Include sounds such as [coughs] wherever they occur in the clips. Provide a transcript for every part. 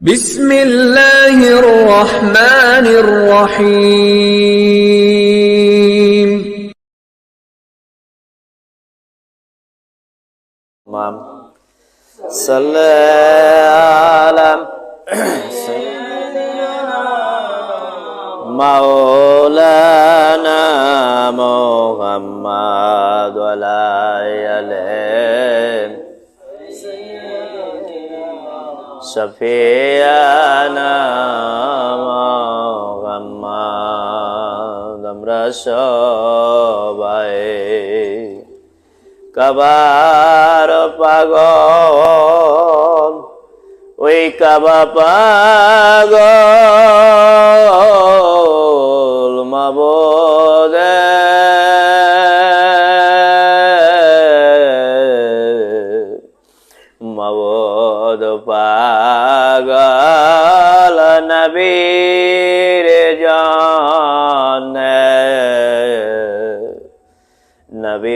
بسم الله الرحمن الرحيم. تمام صل على مولانا محمد وعلى آله شفيعنا محمد আমরা সবাই কাবার পাগল ওই কাবা পাগল মাবদে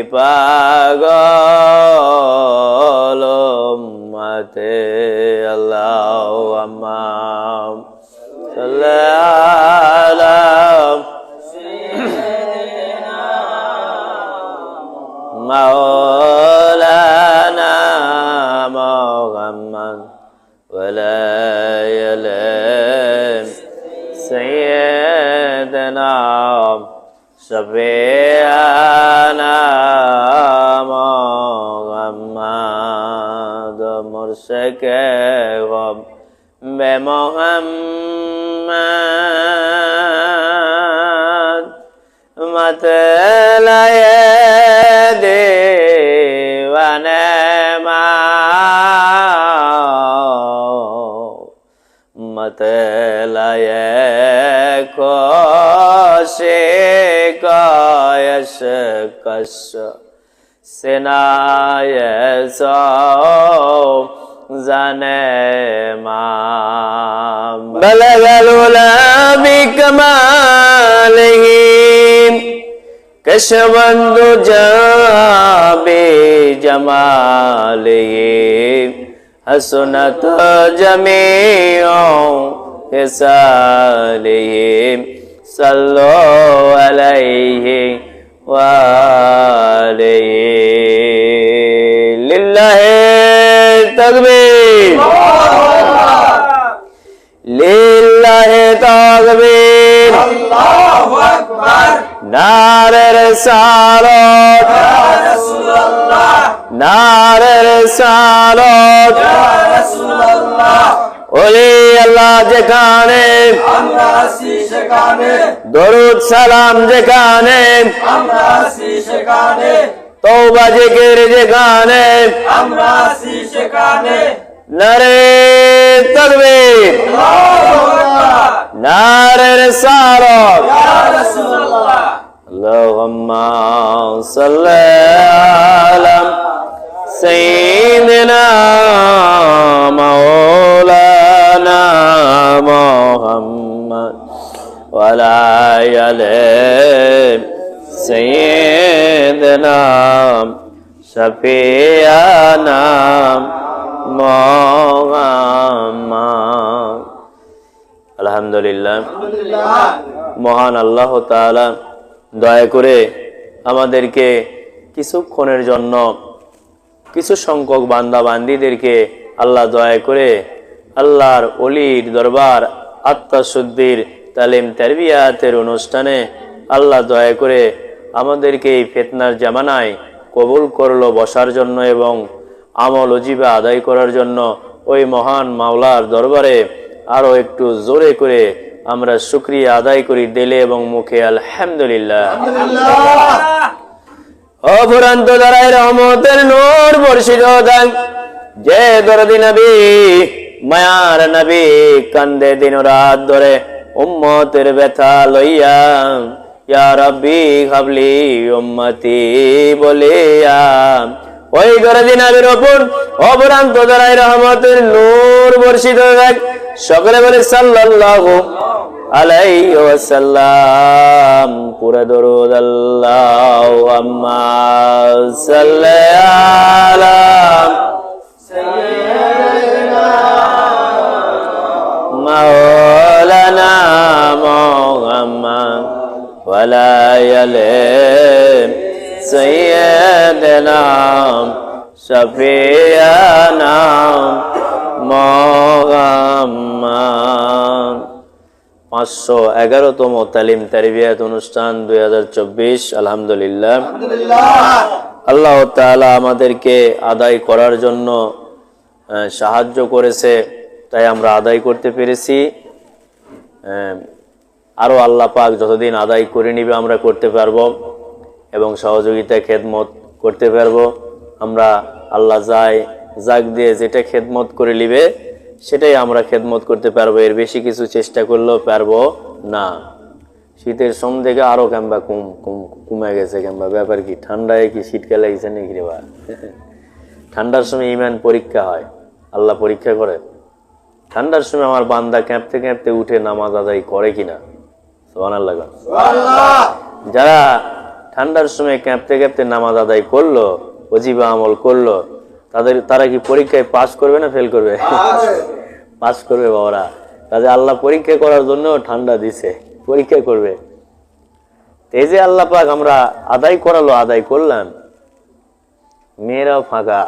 পাগল মাতে আল্লাহ আমাম সালাম মাওলানা মুহাম্মদ ওয়ালা مرشك غم بمحمد متلي ديوانا متلي كوشي كايش كش سناي سو زنه ما بلغ الولا بكماله كشفند جابي جماله حسنت جميع خصاله صلوا عليه وآله لله তকবীর। লিল্লাহে তকবীর। আল্লাহু আকবার। নারে রিসালাত ইয়া রাসূলুল্লাহ। নারে আল্লাহ যেখানে। আমরা আছি সেখানে। দরুদ সালাম যেখানে। তওবা জিকির যে গানে আমরা আছি সেখানে। নারে তাকবীর। নারে রিসালাত ইয়া রাসূলুল্লাহ। আল্লাহুম্মা সাল্লি আলা সাইয়্যিদিনা মাওলানা মুহাম্মদ ওয়া আলা সৈদনা সফেয়ানাম মহামা আলহামদুলিল্লাহ মহান আল্লাহ তালা দয়া করে আমাদেরকে কিছুক্ষণের জন্য কিছু সংখ্যক বান্দা বান্দিদেরকে আল্লাহ দয়া করে আল্লাহর অলির দরবার আত্মাশুদ্দির তালিম, তেরবিয়াতের অনুষ্ঠানে আল্লাহ দয়া করে আমাদেরকে এই ফেতনার জামানায় কবুল করল বসার জন্য এবং আমল অজিবা আদায় করার জন্য ওই মহান মাওলার দরবারে আরও একটু জোরে করে আমরা শুক্রিয়া আদায় করি দিলে এবং মুখে আলহামদুলিল্লাহ। অফুরান্ত দ্বারাই রহমতের নূর বর্ষিত দান, যে দরদি নবী, মায়ার নবী কান্দে দিন রাত ধরে উম্মতের ব্যথা লইয়া ইয়া রব্বি হাবলি উম্মতি বলিয়া ওই দরদি নবীর ওপর অফুরান্ত দ্বারাই রহমতের নূর বর্ষিত দেখ সকলে বলে সাল্লাল্লাহু আলাইহি ওয়াসাল্লাম, পুরা দরুদ আল্লাহ আম্মা সাল্লি আলা ولا يلم سيدنا شفيعنا محمد পাঁচশো এগারোতম তালিম তারিবিয়াত অনুষ্ঠান দুই হাজার চব্বিশ আলহামদুলিল্লাহ আল্লাহ তাআলা আমাদেরকে আদায় করার জন্য আহ, সাহায্য করেছে তাই আমরা আদায় করতে পেরেছি আহ, আরও আল্লাহ পাক যতদিন আদায় করে নিবে আমরা করতে পারব এবং সহযোগিতা খেদমত করতে পারব। আমরা আল্লাহ যাই জাগ দিয়ে যেটা খেদমত করে নিবে সেটাই আমরা খেদমত করতে পারব। এর বেশি কিছু চেষ্টা করলেও পারব না। শীতের সোম থেকে আরও কিংবা কম কম কমে গেছে কিংবা ব্যাপার কি? ঠান্ডায় কি শীতকালে লাগছে নাকি রে বা ঠান্ডার সময় ইমান পরীক্ষা হয়। আল্লাহ পরীক্ষা করে। ঠান্ডার সময় আমার বান্দা ক্যাঁপতে ক্যাঁপতে উঠে নামাজ আদায় করে কিনা? যারা ঠান্ডার সময় ক্যাঁপতে ক্যাঁপতে নামাজ আদায় করল অজিবা আমল করল তাদের তারা কি পরীক্ষায় পাস করবে না ফেল করবে? পাস করবে। বাবারা। কাজে আল্লাহ পরীক্ষা করার জন্য ঠান্ডা দিছে পরীক্ষা করবে। এই যে আল্লাহ পাক আমরা আদায় করালো আদায় করলাম মেয়েরাও ফাঁকা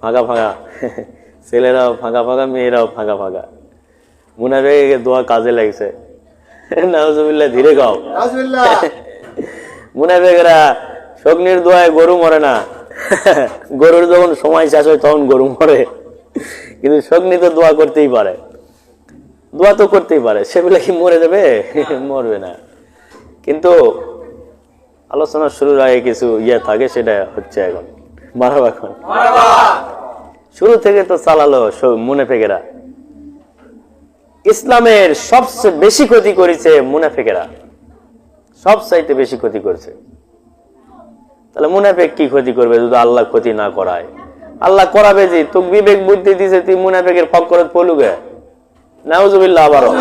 ফাঁকা ফাঁকা ছেলেরাও ফাঁকা ফাঁকা মেয়েরাও ফাঁকা ফাঁকা। মুনাফে দোয়া কাজে লাগছে। নাউজুবিল্লাহ ধীরে গাও মুনাফেকরা শগ্নির দোয়ায় গরু মরে না। গরুর যখন সময় শেষ হয় তখন গরু মরে। কিন্তু শগ্নি তো দোয়া করতেই পারে। দোয়া তো করতেই পারে। সেগুলো কি মরে যাবে? মরবে না। কিন্তু আলোচনা শুরুর আগে কিছু ইয়ে থাকে সেটা হচ্ছে এখন। মানব এখন। শুরু থেকে তো চালালো মুনাফেকেরা। ইসলামের সবচেয়ে বেশি ক্ষতি করেছে মুনাফেকেরা। সব চাইতে বেশি ক্ষতি করছে। তাহলে মুনাফেক কি ক্ষতি করবে যদি আল্লাহ ক্ষতি না করায়? আল্লাহ করাবে যে, তোকে বিবেক বুদ্ধি দিছে, তুই মুনাফেকের ফকরত পলুগে নাউজুবিল্লাহ আবারও।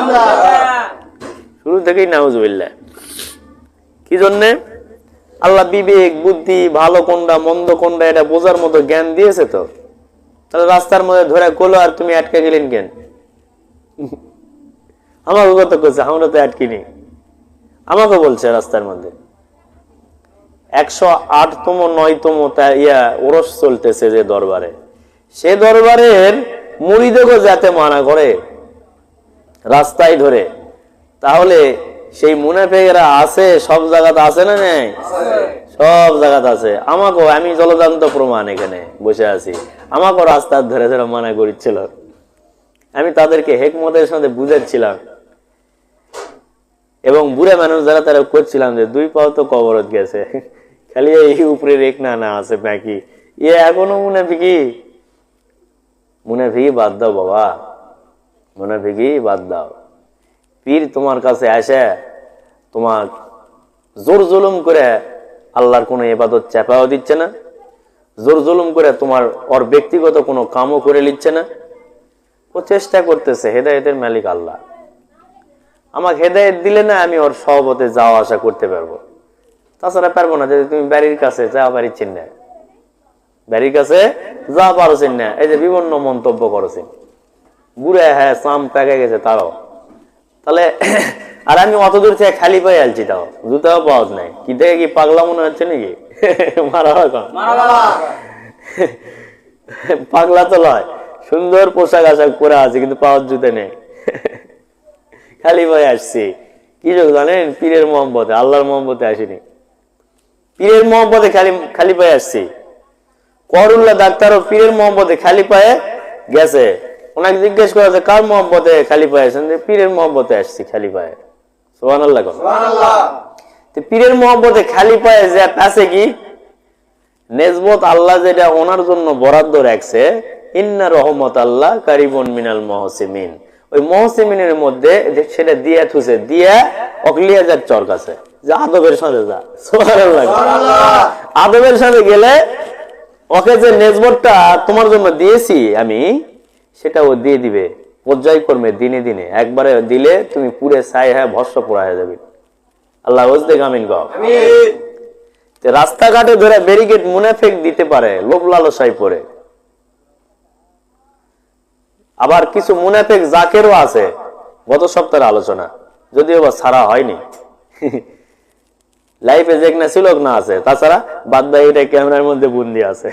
শুরু থেকেই নাউজুবিল্লাহ। কি জন্যে? আল্লাহ বিবেক, বুদ্ধি, ভালো কোনটা মন্দ কোনটা এটা বোঝার মতো জ্ঞান দিয়েছে তো। তাহলে রাস্তার মধ্যে ধরে কোলো আর তুমি আটকে গেলেন কেন? আমাকে কত করছে আমরা তো আটকিনি আমাকে বলছে রাস্তার মধ্যে, একশো আটতম, নয়তম ইয়া ওরস চলতেছে যে দরবারে। সে দরবারের মুড়িদেরও যাতে মানা করে রাস্তায় ধরে, তাহলে সেই মুনাফেকেরা আছে, সব জায়গাতে আছে না নেই? সব জায়গাতে আছে। আমাকেও, আমি জলদান্ত প্রমাণ এখানে বসে আছি। আমাকেও রাস্তার ধরে ধরে মানা করিচ্ছিল। আমি তাদেরকে হেকমতের সাথে বুঝাচ্ছিলাম। এবং বুড়া মানুষ যারা, তারা করছিলাম যে দুই পাও তো কবরত গেছে। [laughs] খালি এই উপরে রেখ না না আছে, বাকি। এ এখনও মুনাফিকি? মুনাফিকি বাদ দাও বাবা। মুনাফিকি বাদ দাও। পীর তোমার কাছে আসে, তোমার জোর জুলুম করে আল্লাহর কোনো এবাদত চাপাও দিচ্ছে না। জোর জুলুম করে তোমার ওর ব্যক্তিগত কোনো কামও করে নিচ্ছে না। ও চেষ্টা করতেছে, হেদায়েতের মালিক আল্লাহ। আমাকে হেদায়েত দিলে না আমি ওর সহবতে যাওয়া আসা করতে পারব। তাছাড়া পারব না যদি তুমি বাড়ির কাছে যাওয়া পারি চিন্না বাড়ির কাছে যা পারো চিন্না এই যে বিভিন্ন মন্তব্য করছেন বুড়ে হ্যাঁ চাম পেকে গেছে তারাও তাহলে [coughs] আর আমি অত দূর থেকে খালি পায়ে আলছি তাও জুতাও পাওয়া নাই। কি থেকে কি পাগলা মনে হচ্ছে নাকি? [laughs] মারা [laughs] পাগলা তো লয় সুন্দর পোশাক আশাক পরে আছে কিন্তু পাওয়ার জুতে নেই। খালি পায়ে আসছি। কি যোগ জানেন পীরের মোহাম্মতে আল্লাহর মোহাম্মতে আসিনি। পীরের মোহাম্মতে খালি খালি পায়ে আসছি। করুল্লাহ ডাক্তারও পীরের মোহাম্মতে খালি পায়ে গেছে। ওনাকে জিজ্ঞেস করা যে কার মোহাম্মতে খালি পায়ে আসছেন? যে পীরের মোহাম্মতে আসছি খালি পায়ে। সোহান আল্লাহ তো পীরের মোহাম্মতে খালি পায়ে যে আছে কি? নেজবত আল্লাহ যেটা ওনার জন্য বরাদ্দ রাখছে ইন্না রহমত আল্লাহ কারিবন মিনাল মহসিমিন ওই মহসিমিনের মধ্যে যে সেটা দিয়া থুছে দিয়া অকলিয়া যার চর কাছে। যে আদবের সাথে যা। আদবের সাথে গেলে ওকে যে নেজবতটা তোমার জন্য দিয়েছি আমি সেটা ও দিয়ে দিবে। পর্যায়ক্রমে দিনে দিনে একবারে দিলে তুমি পুরে ছাই হ্যাঁ ভস্য পোড়া হয়ে যাবে। আল্লাহ ওজদে গামিন তে রাস্তাঘাটে ধরে ব্যারিকেড মুনাফেক দিতে পারে লোভ লালসাই পরে আবার কিছু মুনাফেক জাকেরও আছে। গত সপ্তাহের আলোচনা। যদিও বা ছাড়া হয়নি। [laughs] লাইফে যেখানে ছিল না আছে। তাছাড়া বাদ এটা ক্যামেরার মধ্যে বন্দি আছে।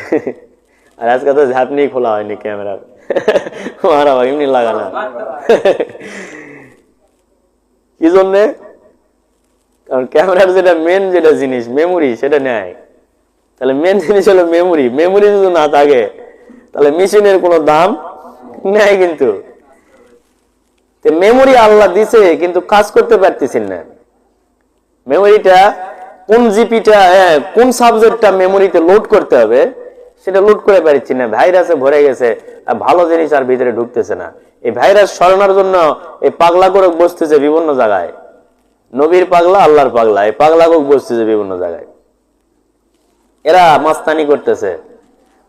[laughs] আর আজকে তো ঝাপনি খোলা হয়নি ক্যামেরার। [laughs] মারা ভাই, এমনি লাগানা কি জন্যে? কারণ ক্যামেরার যেটা মেন যেটা জিনিস মেমোরি সেটা নেয়। তাহলে মেন জিনিস হলো মেমোরি মেমোরি যদি না থাকে, তাহলে মেশিনের কোনো দাম নেই কিন্তু। মেমোরি আল্লাহ দিছে, কিন্তু কাজ করতে পারতেছেন না। মেমোরিটা কোন জিপিটা হ্যাঁ কোন সাবজেক্টটা মেমোরিতে লোড করতে হবে, সেটা লোড করে পারছি না। ভাইরাসে ভরে গেছে, আর ভালো জিনিস আর ভিতরে ঢুকতেছে না। এই ভাইরাস সরানোর জন্য এই পাগলা করে বসতেছে বিভিন্ন জায়গায়। নবীর পাগলা, আল্লাহর পাগলা, এই পাগলা কোক বসতেছে বিভিন্ন জায়গায়। এরা মাস্তানি করতেছে।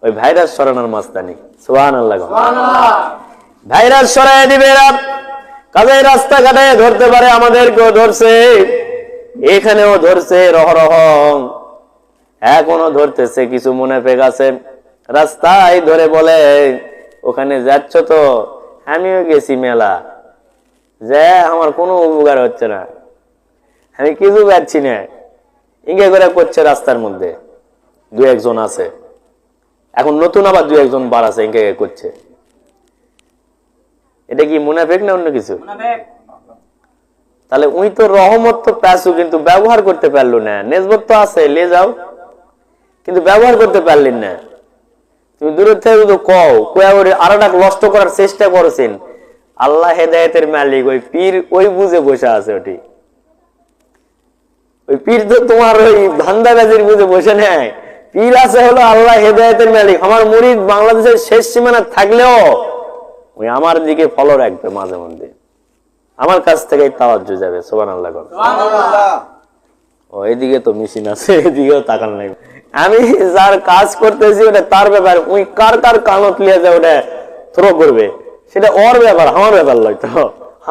ওই ভাইরাস সরানোর মাস্তানি। সোহান আল্লাহ ভাইরাস সরাই দিবে কাজে রাস্তাঘাটে ধরতে পারে আমাদেরকেও ধরছে। এখানেও ধরছে রহ রহ। এখনও ধরতেছে কিছু মনে পেগ আছে। রাস্তায় ধরে বলে ওখানে যাচ্ছ তো? আমিও গেছি মেলা। যে আমার কোনো উপকার হচ্ছে না। আমি কিছু পাচ্ছি না। ইঙ্গে করে করছে রাস্তার মধ্যে। দু একজন আছে। এখন নতুন আবার দু একজন বার আছে ইঙ্গে করছে। এটা কি মুনাফেক না অন্য কিছু? তাহলে উই তো রহমত তো প্যাসু কিন্তু ব্যবহার করতে পারল না। নেজবত তো আছে লে যাও। কিন্তু ব্যবহার করতে পারলেন না। তুমি দূরের থেকে তো কও কয়া আর একটা নষ্ট করার চেষ্টা করেছেন আল্লাহ হেদায়তের মালিক ওই পীর ওই বুঝে বসে আছে ওটি। ওই পীর তো তোমার ওই ধান্দাবাজির বুঝে বসে নেয় পীর আছে হলো আল্লাহ হেদায়তের মালিক। আমার মুরিদ বাংলাদেশের শেষ সীমানা থাকলেও ওই আমার দিকে ফলো রাখবে মাঝে মধ্যে। আমার কাছ থেকে তাওয়াজ্জ যাবে সোবান আল্লাহ ও এদিকে তো মেশিন আছে এদিকেও তাকান নাই। আমি যার কাজ করতেছি ওটা তার ব্যাপার। ওই কার কার কানত লিয়ে যায় ওটা থ্রো করবে। সেটা ওর ব্যাপার আমার ব্যাপার লয় তো।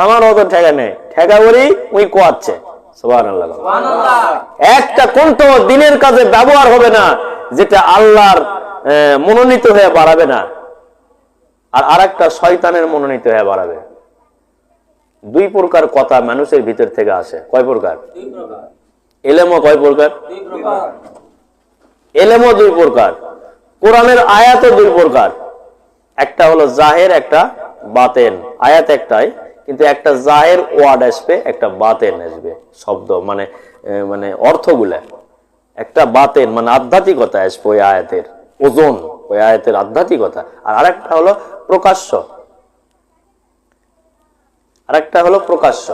আমার অত ঠেকা নেই। ঠেকা করি ওই কোয়াচ্ছে। একটা কোনট দিনের কাজে ব্যবহার হবে না যেটা আল্লাহর মনোনীত হয়ে বাড়াবে না। আর আরেকটা শয়তানের মনোনীত হয়ে বাড়াবে। দুই প্রকার কথা মানুষের ভিতর থেকে আসে। কয় প্রকার? এলেমও কয় প্রকার। এলেমও দুই প্রকার। কোরআনের আয়াতও দুই প্রকার। একটা হলো জাহের একটা বাতেন। আয়াত একটাই। কিন্তু একটা জাহের ওয়ার্ড আসবে, একটা বাতেন আসবে, শব্দ মানে মানে অর্থগুলা। একটা বাতেন মানে আধ্যাত্মিকতা আসবে ওই আয়াতের, ওজন, ওই আয়াতের আধ্যাত্মিকতা। আর আরেকটা হলো প্রকাশ্য। আরেকটা হলো প্রকাশ্য।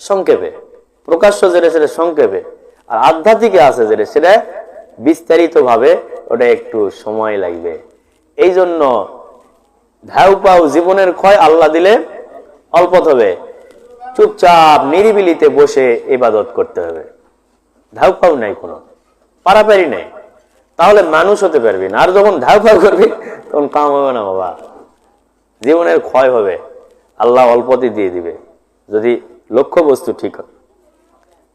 সংক্ষেপে। প্রকাশ্য যেটা, সেটা সংক্ষেপে। আর আধ্যাত্মিকে আছে যেটা, সেটা বিস্তারিত ভাবে ওটা একটু সময় লাগবে। এই জন্য ধ্যাউ পাও জীবনের ক্ষয় আল্লাহ দিলে অল্প হবে চুপচাপ, নিরিবিলিতে বসে ইবাদত করতে হবে। ধাউ পাও নাই কোনো। পারাপারি নেই। তাহলে মানুষ হতে পারবি না। আর যখন ধাউ পাও করবি, তখন কাম হবে না বাবা। জীবনের ক্ষয় হবে। আল্লাহ অল্পতে দিয়ে দিবে। যদি লক্ষ্য বস্তু ঠিক হয়।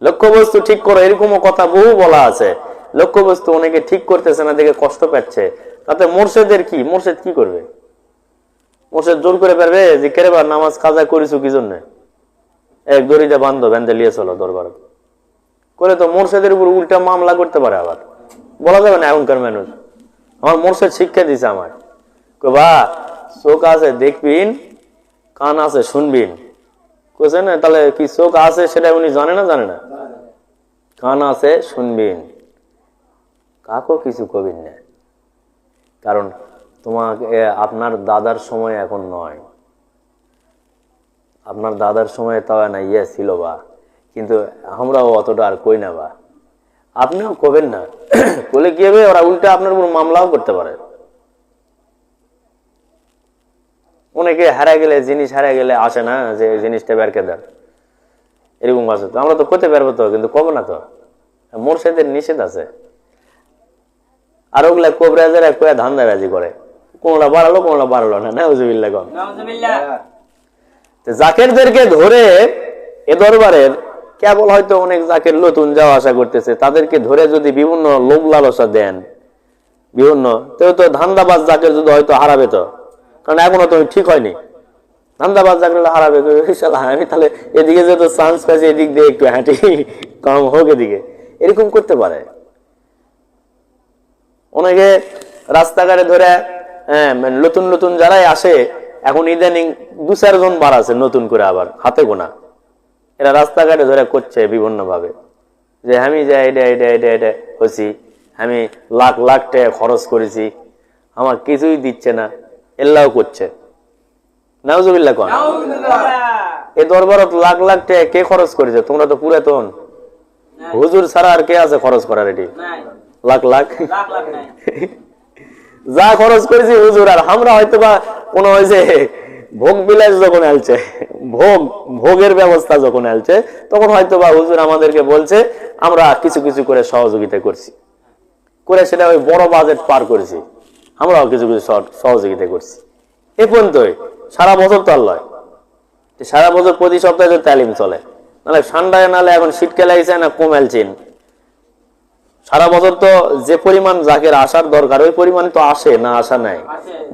লক্ষ্য বস্তু ঠিক করো, এরকমও কথা বহু বলা আছে। লক্ষ্য বস্তু অনেকে ঠিক করতেছে না, দেখে কষ্ট পাচ্ছে। তাতে মোর্শেদের কি? মোর্শেদ কি করবে? মোর্শেদ জোর করে পারবে যে কেরে বা নামাজ কাজা করিছো কি জন্য? এক দড়িটা বান্ধব ব্যান্ধে লিয়ে চলো দরবার। করে তো মোর্শেদের উপর উল্টা মামলা করতে পারে আবার। বলা যাবে না এখনকার মানুষ। আমার মোর্শেদ শিক্ষা দিছে আমার বা, চোখ আছে, দেখবিন, কান আছে, শুনবিন। কইছে, না, তাহলে কি চোখ আছে সেটা উনি জানে না জানে না? কান আছে, শুনবিন। কাকও কিছু কবিন না। কারণ তোমাকে আপনার দাদার সময় এখন নয়। আপনার দাদার সময় তাও না ইয়ে ছিল বা। কিন্তু আমরাও অতটা আর কই না বা। আপনিও কবেন না। [coughs] বলে কি হবে, ওরা উল্টা আপনার উপর মামলাও করতে পারে। অনেকে হারা গেলে, জিনিস হারা গেলে আসে না যে জিনিসটা বেরকে দেন। এরকম আছে তো। আমরা তো করতে পারব তো, কিন্তু কবে না তো। মোর্শেদের নিষেধ আছে। আর ওগুলা কোবরাজেরা কয়ে ধান্দাবাজি করে। কোনটা বাড়ালো কোনটা বাড়ালো না? নাউজুবিল্লাহ কম জাকেরদেরকে ধরে এ দরবারের কেবল হয়তো অনেক জাকের নতুন যাওয়া আসা করতেছে তাদেরকে ধরে যদি বিভিন্ন লোভ লালসা দেন বিভিন্ন তেও তো ধান্দাবাজ জাকের যদি হয়তো হারাবে তো কারণ এখনও তো ঠিক হয়নি। নামদাবাদ জাকের হারাবে আমি তাহলে এদিকে যেহেতু চান্স পাইছি এদিক দিয়ে একটু হাঁটি কম হোক এদিকে। এরকম করতে পারে। অনেকে রাস্তাঘাটে ধরে নতুন নতুন যারাই আসে এখন ইদানিং দু চারজন বার আছে নতুন করে আবার হাতে গোনা। এরা রাস্তাঘাটে ধরে করছে বিভিন্ন ভাবে যে আমি যে এটা এটা এটা এটা হচ্ছি আমি লাখ লাখ টাকা খরচ করেছি আমার কিছুই দিচ্ছে না এল্লাও করছে। নাউজুবিল্লাহ কন? এই দরবারত লাখ লাখ টাকা কে খরচ করেছে? তোমরা তো পুরাতন। হুজুর ছাড়া আর কে আছে খরচ করার এটি? লাখ লাখ? [laughs] যা খরচ করেছি, হুজুর, আর আমরা হয়তো বা কোনো হয়েছে ভোগ বিলাস যখন আলছে, ভোগ, ভোগের ব্যবস্থা যখন আলছে, তখন হয়তো বা হুজুর আমাদেরকে বলছে, আমরা কিছু কিছু করে সহযোগিতা করছি। করে সেটা ওই বড় বাজেট পার করেছি। আমরাও কিছু কিছু সহযোগিতা করছি। এ পর্যন্তই। সারা বছর তো আর সারা বছর প্রতি সপ্তাহে তো তালিম চলে। নাহলে ঠান্ডায় নাহলে এখন শীতকালে লাগছে না কমেলছেন সারা বছর তো যে পরিমাণ জাকের আসার দরকার ওই পরিমাণ তো আসে না আসা নাই।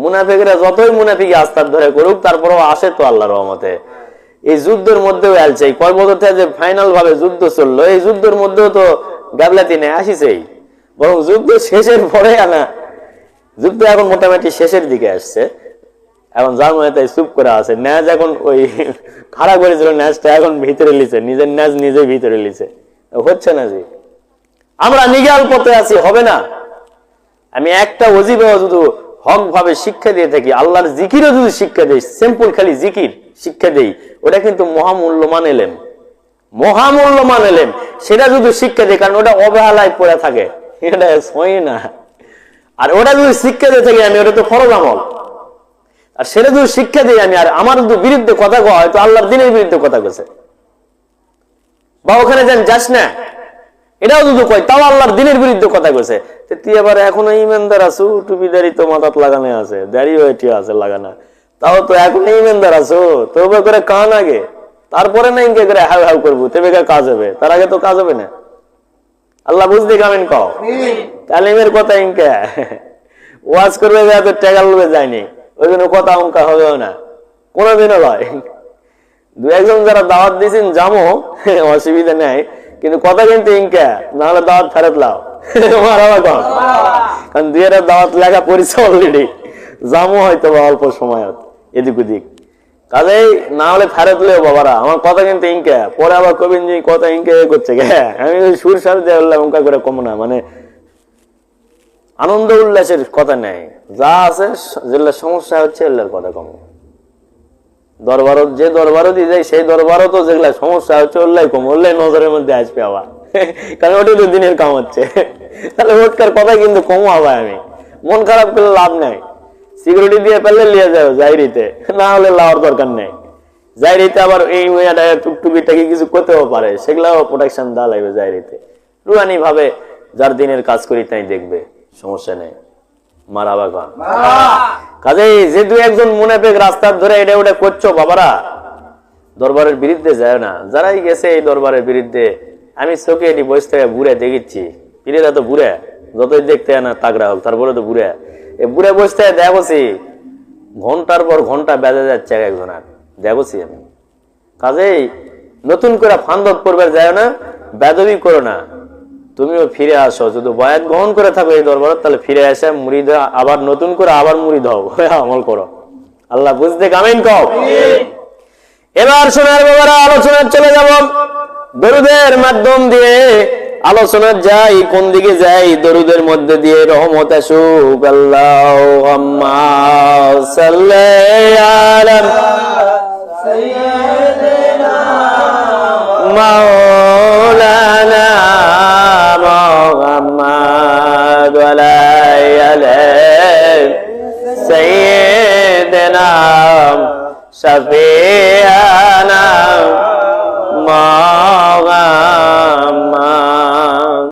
মুনাফিকরা যতই মুনাফিকে আস্থার ধরে করুক তারপরেও আসে তো আল্লাহর রহমতে। এই যুদ্ধের মধ্যেও এই কয় বছর থেকে যে ফাইনাল ভাবে যুদ্ধ চলল এই যুদ্ধের মধ্যেও তো গাবলাতি নেই আসিছেই। বরং যুদ্ধ শেষের পরে আনা যুদ্ধ এখন মোটামুটি শেষের দিকে আসছে। এখন যার মনে তাই চুপ করে আছে। ন্যাজ এখন ওই খারাপ করেছিল ন্যাজটা এখন ভিতরে লিছে নিজের ন্যাজ নিজে ভিতরে লিছে হচ্ছে না জি। আমরা নিগাল পথে আছি, হবে না। আমি একটা অজিবে যদি হক ভাবে শিক্ষা দিয়ে থাকি, আল্লাহর জিকিরও যদি শিক্ষা দেই সিম্পল খালি জিকির, শিক্ষা দেই, ওটা কিন্তু মহামূল্যমান এলেম। মহামূল্যমান এলেম। সেটা যদি শিক্ষা দেয় কারণ ওটা অবহেলায় পড়ে থাকে। এটা হয় না। আর ওটা যদি শিক্ষা দিয়ে থাকি আমি, ওটা তো ফরজ আমল। আর সেটা যদি শিক্ষা দিই আমি, আর আমার যদি বিরুদ্ধে কথা হয় তো আল্লাহর দিনের বিরুদ্ধে কথা কছে বা ওখানে যান, যাস না। এটাও যদি কয়, তাও আল্লাহর দিনের বিরুদ্ধে কথা কইছে। তুই এবার এখনও ইমানদার আছো টুপি টুপিদারি তো মাথাত লাগানো আছে দাড়িও এটি আছে লাগানা। তাও তো এখনও ইমানদার আছো তবে করে কান আগে। তারপরে না ইনকে করে হাউ হাউ করব তবে কাজ হবে, তার আগে তো কাজ হবে না। আল্লাহ বুঝতে কামেন কও। তালিমের কথা ইনকে। ওয়াজ করবে যা তো টেকা লোবে যায়নি, ওই জন্য কথা অঙ্কা হবেও না। কোনোদিনও লয়। দু একজন যারা দাওয়াত দিয়েছেন জামো অসুবিধা নেই। কিন্তু কথা কিন্তু ইনকা? নাহলে দাওয়াত ফেরত লাও। কম কারণ দুই একটা দাওয়াত লেখা পড়েছে অলরেডি জামো হয়তো বা অল্প সময়ত এদিক ওদিক। কাজেই না হলে ফেরত লেও বাবারা। আমার কথা কিন্তু ইনকা। পরে আবার কবিন জি কথা ইনকে এ করছে গে আমি সুর সার দিয়ে বললাম অঙ্কা করে কম না। মানে আনন্দ উল্লাসের কথা নেই। যা আছে যেগুলো সমস্যা হচ্ছে এগুলোর কথা কম। দরবারত যে দরবারও দিয়ে যায়, সেই দরবারও তো যেগুলা সমস্যা হচ্ছে ওল্লাই কম ওল্লাই নজরের মধ্যে আসবে আবার। কারণ ওটাই তো দিনের কাম হচ্ছে। তাহলে ওটকার কথা কিন্তু কম হবে আমি। মন খারাপ করলে লাভ নাই। সিকিউরিটি দিয়ে পেলে লিয়ে যাবে জাইরিতে না হলে লাওয়ার দরকার নেই। জাইরিতে আবার এই মেয়েটা টুকটুকিটাকে কিছু করতেও পারে। সেগুলাও প্রোটেকশন দেওয়া লাগবে জাইরিতে রুহানি ভাবে যার দিনের কাজ করি তাই দেখবে, সমস্যা নেই। মারাবা খান কাজেই যে দু একজন মুনাফেক রাস্তার ধরে এটা ওটা করছ বাবারা দরবারের বিরুদ্ধে যায় না। যারাই গেছে এই দরবারের বিরুদ্ধে আমি চোখে এটি বসে থেকে বুড়ে দেখিচ্ছি। পিড়েরা তো বুড়ে যতই দেখতে না তাগড়া হোক তারপরে তো বুড়ে। এ বুড়ে বসে থেকে দেখছি ঘণ্টার পর ঘণ্টা বেজে যাচ্ছে এক একজনের দেখছি আমি। কাজেই নতুন করে ফান্দত করবে যায় না বেদবি করো না। তুমিও ফিরে আসো। যদি বয়াত গ্রহণ করে থাকো এই দরবার, তাহলে ফিরে এসে মুড়ি আবার নতুন করে আবার মুড়ি দাও [laughs] আমল করো। আল্লাহ বুঝতে কামিন কও। এবার শোনার ব্যাপারে আলোচনার চলে যাব। দরুদের মাধ্যম দিয়ে আলোচনা যাই, কোন দিকে যাই? দরুদের মধ্যে দিয়ে রহমত আসুক আল্লাহ সাল্লাম سيدنا شفيعنا مولانا